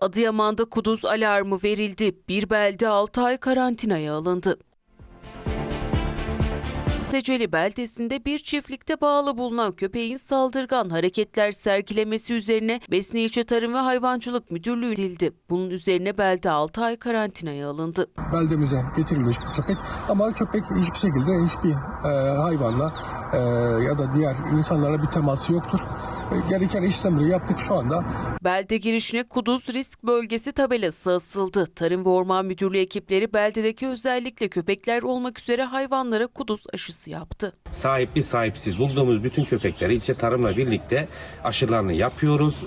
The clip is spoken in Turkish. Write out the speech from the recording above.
Adıyaman'da kuduz alarmı verildi. Bir belde 6 ay karantinaya alındı. Teceli beldesinde bir çiftlikte bağlı bulunan köpeğin saldırgan hareketler sergilemesi üzerine Besni İlçe Tarım ve Hayvancılık Müdürlüğü edildi. Bunun üzerine belde 6 ay karantinaya alındı. beldemize getirilmiş bir köpek ama köpek hiçbir şekilde hiçbir e, hayvanla e, ya da diğer insanlara bir teması yoktur. E, gereken işlemleri yaptık şu anda. Belde girişine Kuduz Risk Bölgesi tabelası asıldı. Tarım ve Orman Müdürlüğü ekipleri beldedeki özellikle köpekler olmak üzere hayvanlara kuduz aşısı yaptı. sahipli sahipsiz bulduğumuz bütün köpekleri ilçe tarımla birlikte aşılarını yapıyoruz.